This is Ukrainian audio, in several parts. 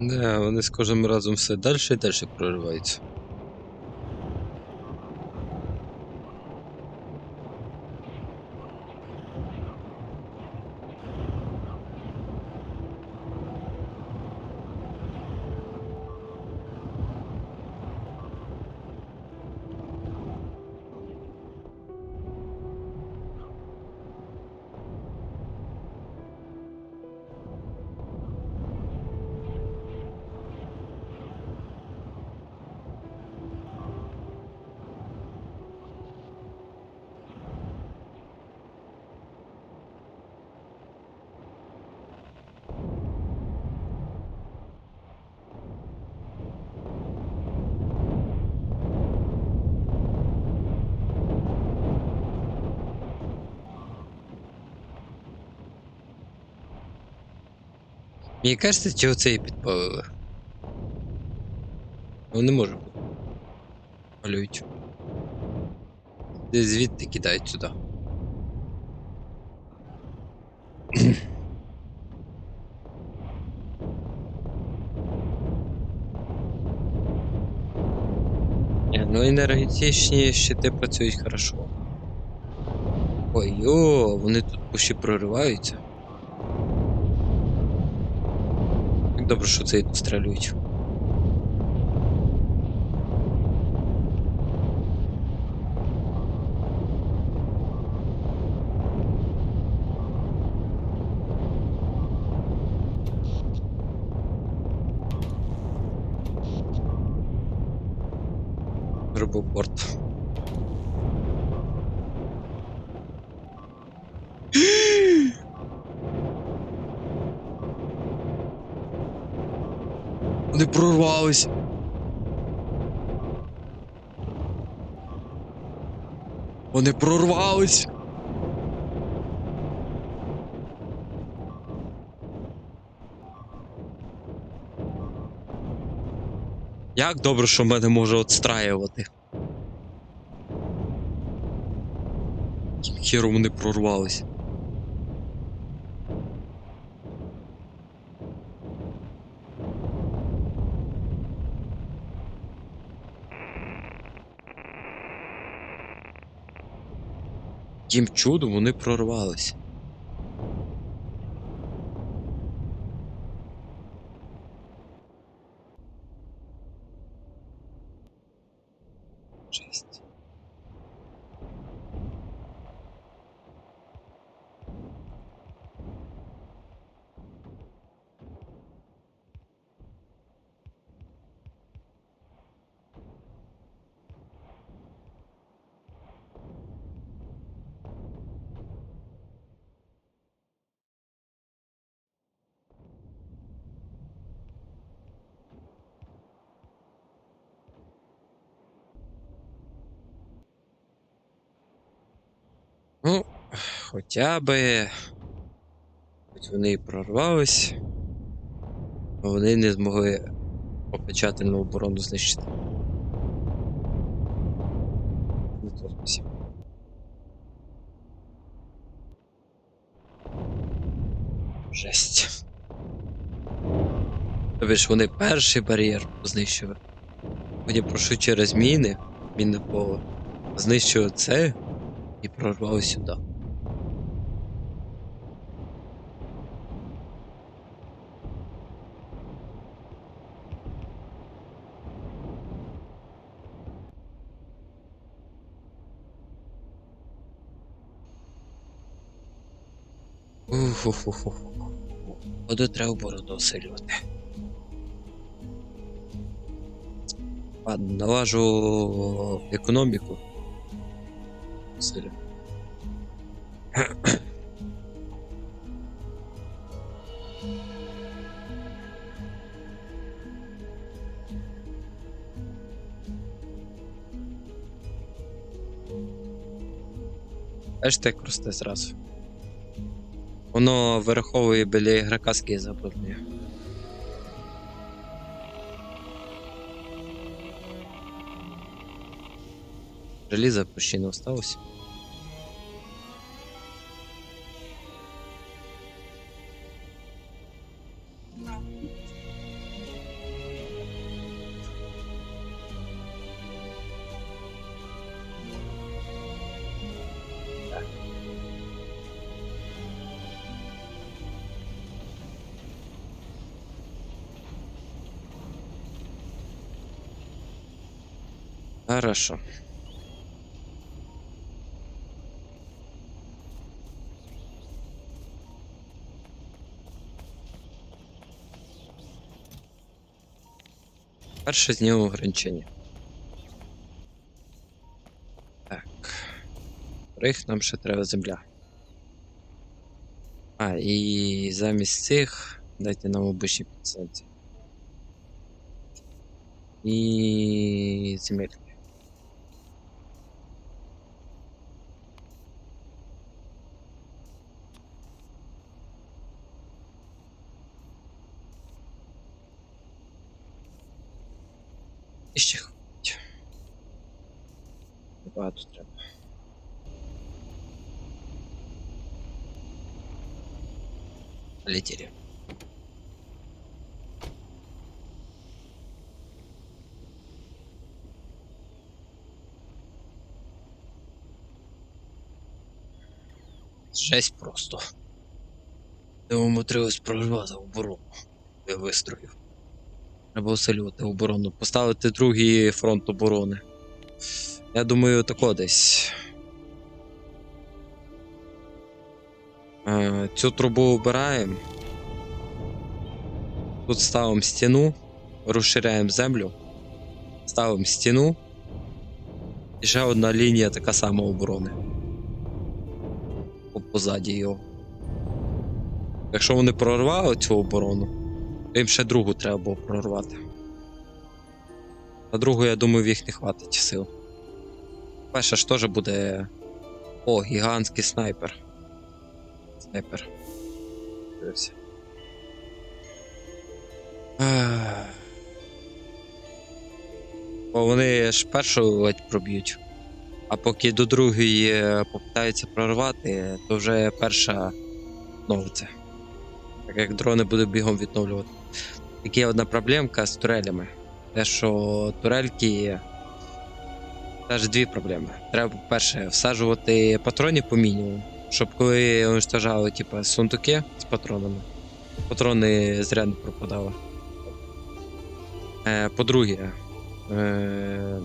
Да, вони з кожним разом все далі і далі прориваються. Мені кажеться, чи оце і підпалили. Ну не може бути. Малюють. Десь звідти кидають сюди. Ну енергетичні щити працюють хорошо. Ой, йо, вони тут ще прориваються. Як добре, що це стрілюють. Робопорт. Вони прорвались. Вони прорвались. Як добре, що мене може отстраювати. Яким вони прорвались. Яким чудом вони прорвались. Жесть. Ну, хоча би. Хоч вони і прорвались, але вони не змогли окончательну оборону знищити. Ну, то спасибо. Жесть. Тобі ж вони перший бар'єр знищили. Вони пройшли через міни, мінне поле. Знищили це і прорвали сюди. Ух-ху-ху-ху. Воду треба оборону осилювати. Ладно, налажу економіку. Силю. Аж так росте зразу. Воно вираховує біля ігрока скій заповнює. Желіза почти не осталось. Хорошо. Перше знімемо ограничення. Так. Рих нам ще треба земля. А, і замість цих дайте нам обичні підсанці. І земельки. І ще хватить. Багато треба. Полетели. Жесть просто. Треба прорвати оборону. Я вистроїв. Треба усилювати оборону. Поставити другий фронт оборони. Я думаю, тако десь. Е, Цю трубу обираємо. Тут ставимо стіну, розширяємо землю, ставимо стіну. І ще одна лінія така сама оборони. По- Позаді його. Якщо вони прорвали цю оборону, то їм ще другу треба було прорвати. На другу, я думаю, в їх не хватить сил. Перша ж теж буде. О, гігантський снайпер. Снайпер. Дивився. Бо вони ж першу ледь проб'ють. А поки до другої е, попитаються прорвати, то вже перша новиться. Так як дрони будуть бігом відновлювати. Тільки є одна проблемка з турелями. Те, що турельки. Теж дві проблеми. Треба, по-перше, всаджувати патронів по мінімуму, щоб коли уничтожали, типу, сундуки з патронами, патрони зря не пропадали. Е, по-друге, е,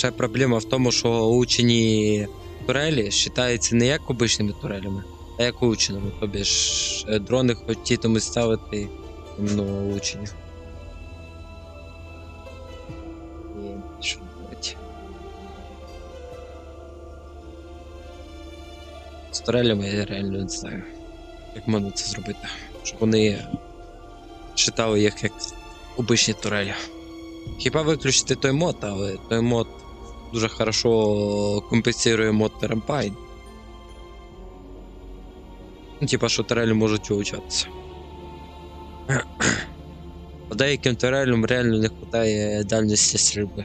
ще проблема в тому, що учені турелі вважаються не як обичними турелями, а як ученими. Тобі ж е, дрони хотітимуть ставити. Що робити? З турелями я реально не знаю, як можна це зробити. Щоб вони читали їх як обичні турелі. Хіба виключити той мод, але той мод дуже хорошо компенсує мод Rampine. Ну, типа, що турелі можуть вивчатися. А деяким турелям реально не вистачає дальності стрільби.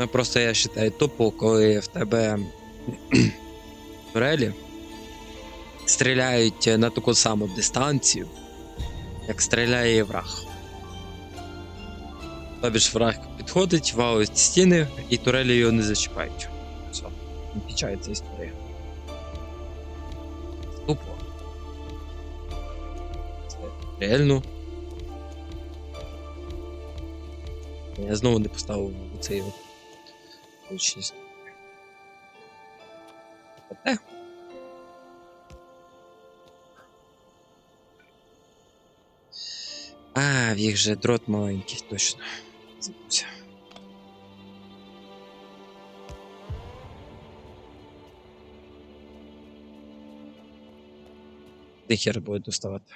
Ну, просто я вважаю тупо, коли в тебе турелі стріляють на таку саму дистанцію, як стріляє враг. Тобі ж враг підходить, валить стіни, і турелі його не зачіпають. Все, не кінчається історія. Тупо. Це реально. Я знову не поставив цей точність. А, в їх же дрот маленький, точно. Забувся. Тихер хер буде доставати?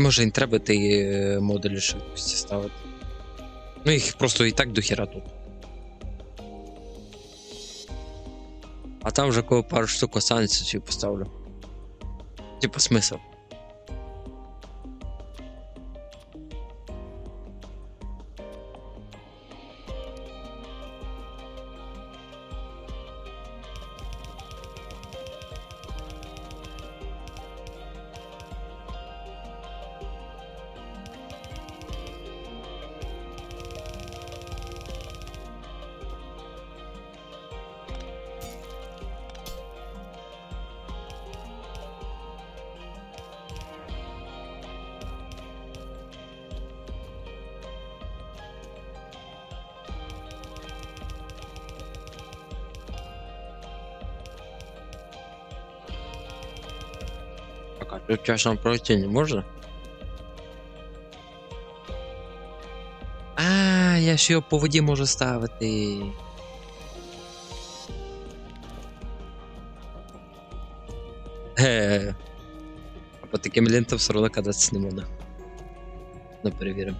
Може не треба ті е, модулі швидкості ставити. Ну їх просто і так до хіра тут. А там вже коли пару штук останеться, чи поставлю. Типа смисл. Так, а тут часом пройти не можна? А, я ж його по воді можу ставити. Е. А по таким лентам все одно кататися не можна. Ну, перевіримо.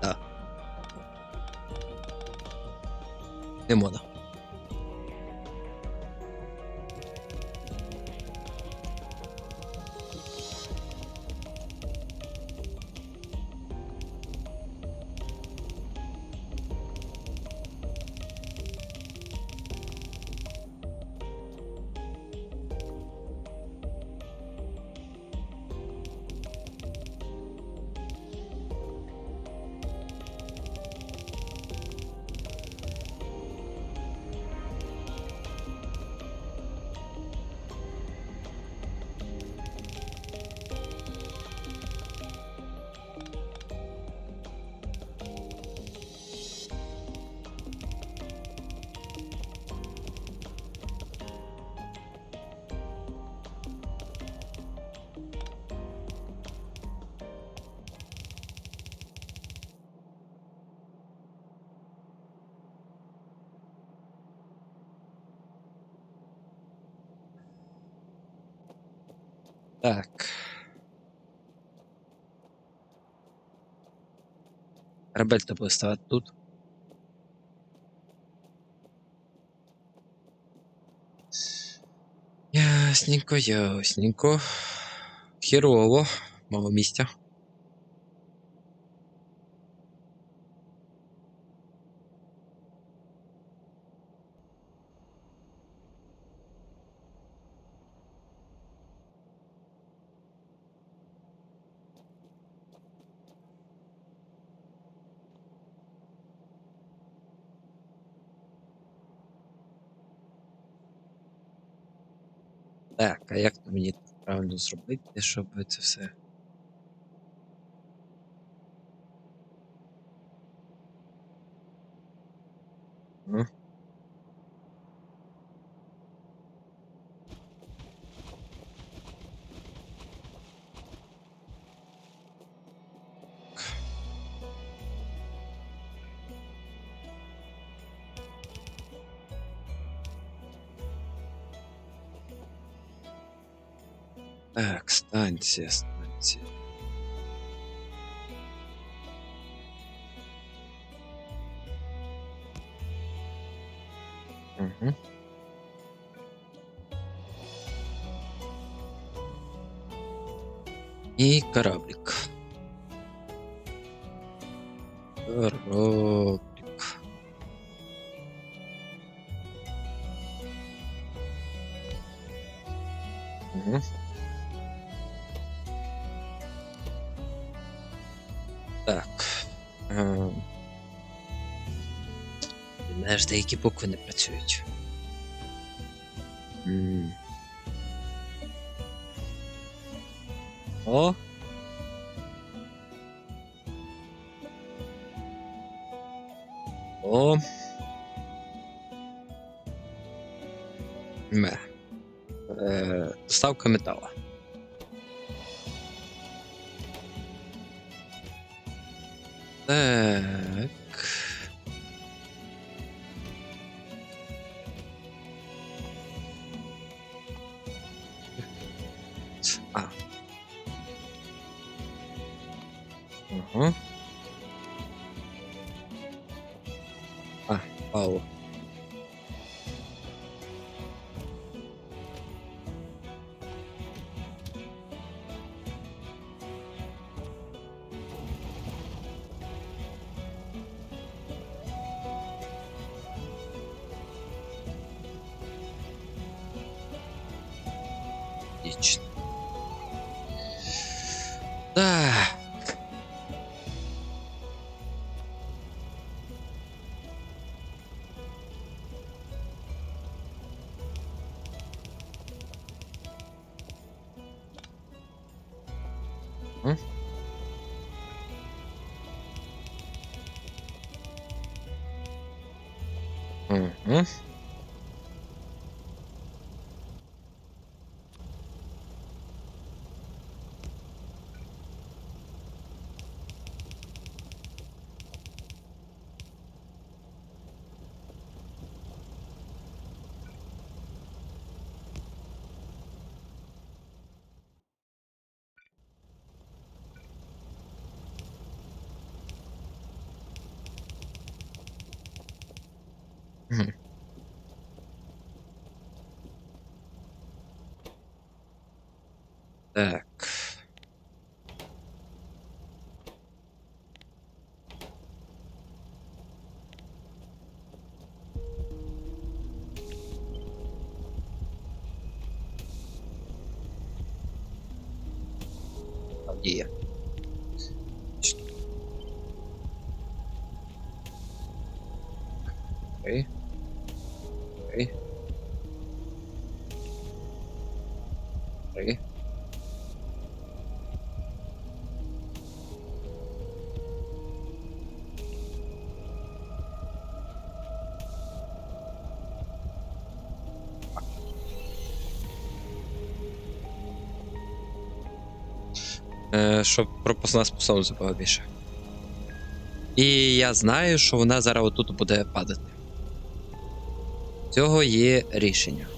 Так. Не можна. Так. Ребельта буде ставати тут. Ясненько, ясненько. Хірово, мало місця. Так, а як мені правильно зробити, щоб це все. Так, станція, станція. Угу. І кораблик. Кораблик. Так. Ем. Знаєш, деякі букви не працюють. М. О. О. Е, доставка метала. Так. Отлично. Да. М? Мгм. Там щоб пропускна способність була більше. І я знаю, що вона зараз отут буде падати. Цього є рішення.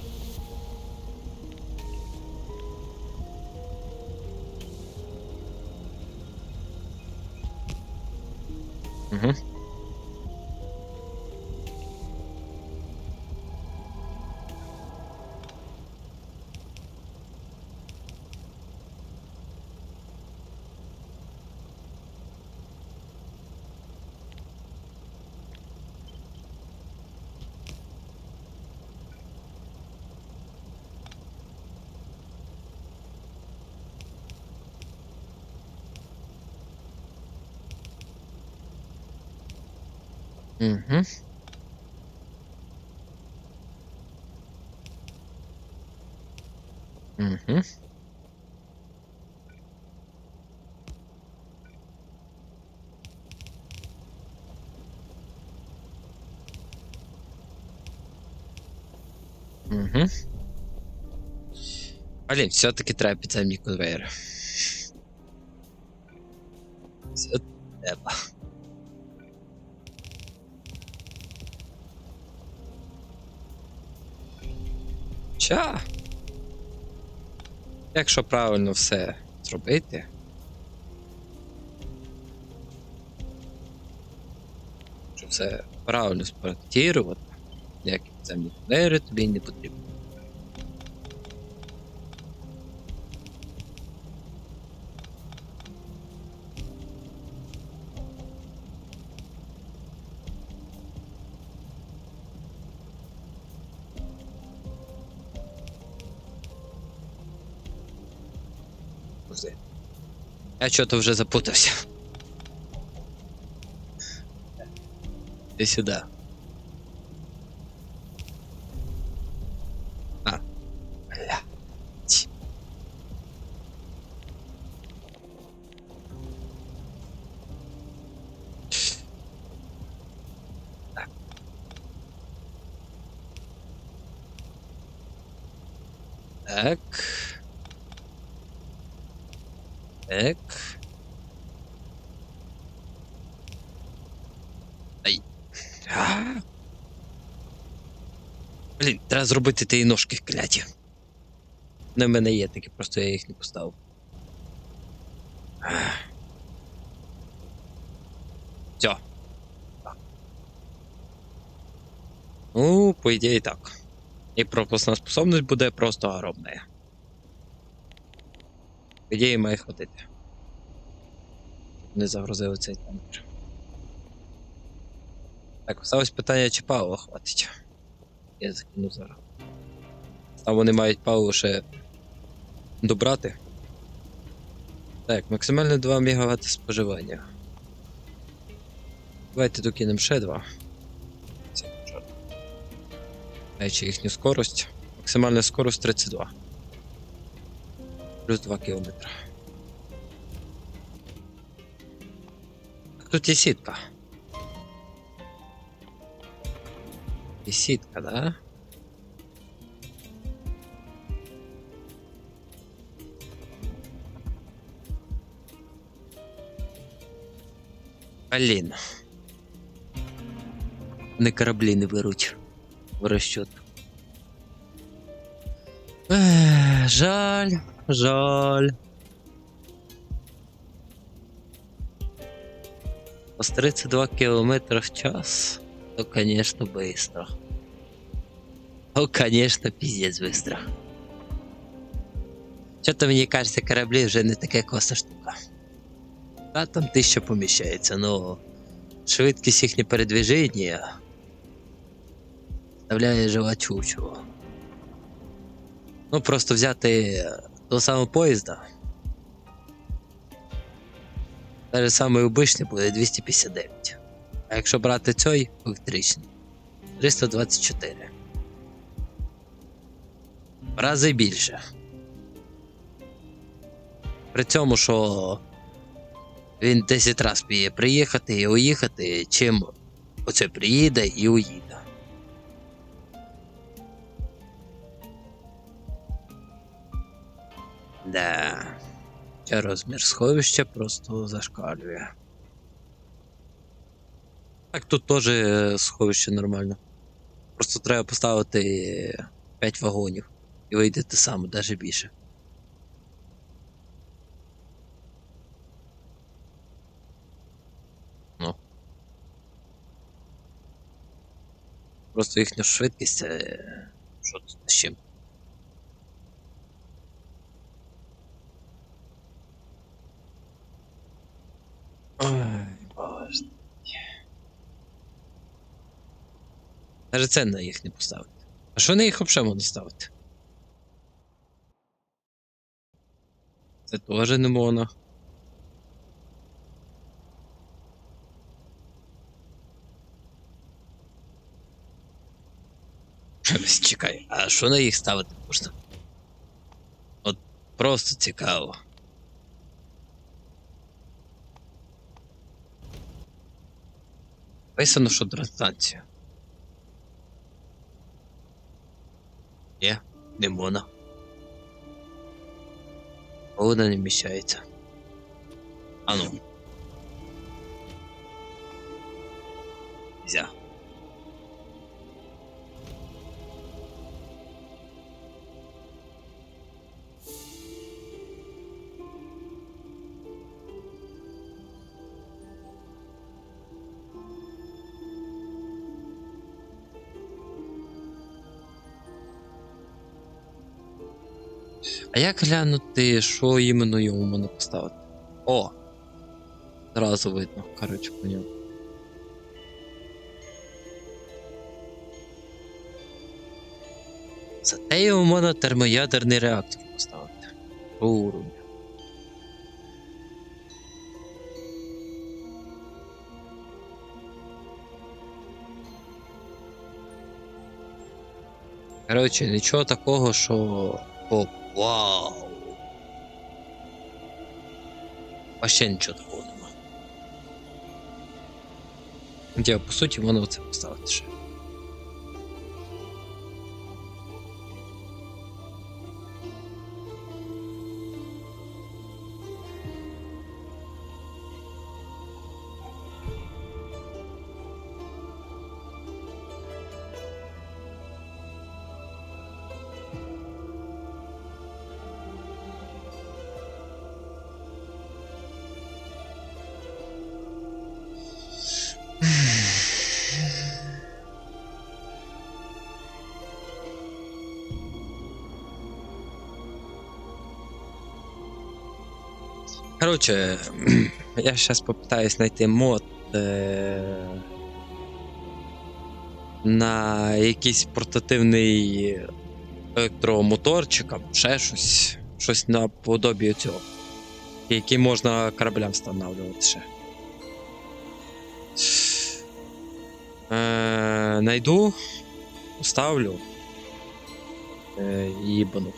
Угу. Угу. Угу. Блін, все-таки треба підземні конвейери. Все треба. Ча. Якщо правильно все зробити. Все правильно спроектувати, як конвейери тобі не потрібно. Я что-то вже запутався. Іди сюди. А. Бля. Ті. Так. Так. Ай. А. Блін, треба зробити тієї ножки кляті. Вони в мене є такі, просто я їх не поставив. Все. Ну, по ідеї так. І пропускна способність буде просто огромна. Ідеї має хватити. Не загрузили цей танкер. Так, осталось питання, чи палива хватить. Я закину зараз. Там вони мають паливо ще добрати. Так, максимально 2 МВт споживання. Давайте докинемо ще 2. Це чорт. Маючи їхню скорость. Максимальна скорость 32. Плюс 2 км. Тут є сітка. Є сітка, да? Блін. Не кораблі не беруть в розчет. Ех, жаль, жаль. С 32 километра в час, то, конечно, быстро. Ну, конечно, пиздец быстро. Что-то мені кажется, кораблі вже не така класна штука. А там тисяча поміщається, ну. Швидкість їхнє передвіження вставляє жива чучу. Ну, просто взяти того самого поїзда. Навіть самий обичний буде 259. А якщо брати цей електричний 324. В рази більше. При цьому, що він 10 разів піде приїхати і уїхати, чим оце приїде і уїде. Да. Розмір сховища просто зашкалює. Так тут теж е, сховище нормально. Просто треба поставити 5 вагонів і вийде те саме, навіть більше. Ну. Просто їхня швидкість це. Що тут з чим? Ой. Навіть це на їх не поставити. А що на їх взагалі можна ставити? Це теж не можна. Чекай, а що на їх ставити можна? От просто цікаво. Писано, що дратація. Є, не можна. Вона не вміщається. Ану. ну. Нельзя. А як глянути, що іменно йому можна поставити? О! Зразу видно, коротше, по ньому. Зате йому можна термоядерний реактор поставити. Уровня. Коротше, нічого такого, що. О, вау! Вообще нічого такого нема. Я, по суті, можна оце поставити ще. Коротше, я зараз попитаюсь знайти мод е- на якийсь портативний електромоторчик або ще щось. Щось наподобі цього. Який можна кораблям встановлювати ще. Е- найду, поставлю е- і їбану.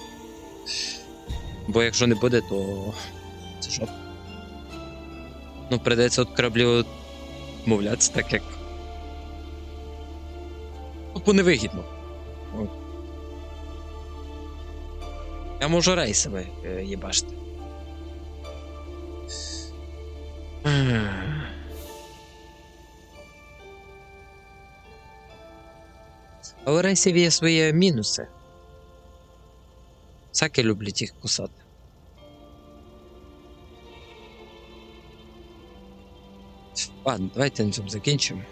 Бо якщо не буде, то? Ну, придеться від кораблів відмовлятися, так як. Тупо невигідно. Ну. Я можу рейсами е, їбашити. Але рейсів є свої мінуси. Всяке люблять їх кусати. Ладно, давайте на цьому закінчимо.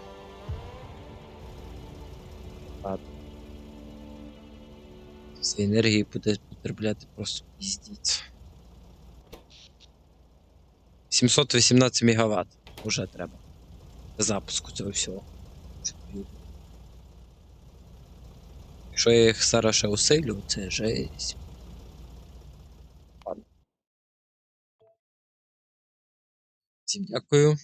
З енергії буде потребляти просто піздець. 718 мегаватт уже треба. Для запуску цього всього. Якщо я їх зараз ще усилю, це жесть. Всім дякую.